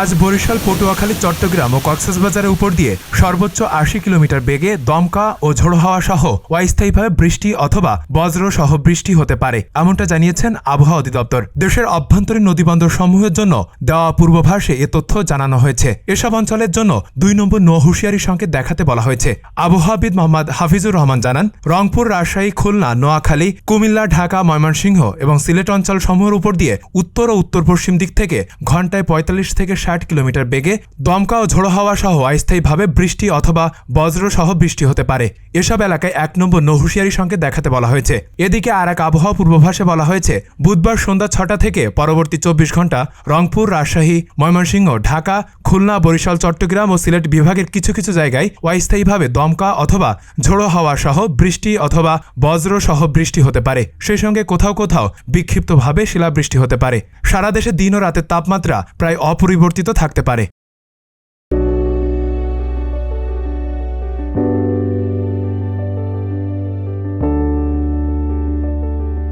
আজ বরিশাল, পটুয়াখালী, চট্টগ্রাম ও কক্সবাজারের উপর দিয়ে সর্বোচ্চ আশি কিলোমিটার বেগে দমকা ও ঝোড়ো হাওয়া সহ অস্থায়ীভাবে বৃষ্টি অথবা বজ্র সহ বৃষ্টি হতে পারে, এমনটা জানিয়েছেন আবহাওয়া অধিদপ্তর। দেশের অভ্যন্তরীণ নদীবন্দর সমূহের জন্য দেওয়া পূর্বভাসে এ তথ্য জানানো হয়েছে। এসব অঞ্চলের জন্য দুই নম্বর নো হুঁশিয়ারি সংকেত দেখাতে বলা হয়েছে। আবহাওয়াবিদ মোহাম্মদ হাফিজুর রহমান জানান, রংপুর, রাজশাহী, খুলনা, নোয়াখালী, কুমিল্লা, ঢাকা, ময়মনসিংহ এবং সিলেট অঞ্চল সমূহের উপর দিয়ে উত্তর ও উত্তর পশ্চিম দিক থেকে ঘন্টায় পঁয়তাল্লিশ থেকে ষাট কিলোমিটার বেগে দমকা ও ঝোড়ো হাওয়া সহ অস্থায়ীভাবে বৃষ্টি অথবা বজ্র সহ বৃষ্টি হতে পারে। এসব এলাকায় এক নম্বর নহুশিয়ারি সংকেত দেখাতে বলা হয়েছে। এদিকে আর এক আবহাওয়া পূর্বাভাসে বলা হয়েছে, বুধবার সন্ধ্যা ছটা থেকে পরবর্তী চব্বিশ ঘণ্টা রংপুর, রাজশাহী, ময়মনসিংহ, ঢাকা, খুলনা, বরিশাল, চট্টগ্রাম ও সিলেট বিভাগের কিছু কিছু জায়গায় অস্থায়ীভাবে দমকা অথবা ঝোড়ো হাওয়া সহ বৃষ্টি অথবা বজ্র সহ বৃষ্টি হতে পারে। সেই সঙ্গে কোথাও কোথাও বিক্ষিপ্তভাবে শিলাবৃষ্টি হতে পারে। সারা দেশে দিন ও রাতের তাপমাত্রা প্রায় অপরিবর্তিত থাকতে পারে।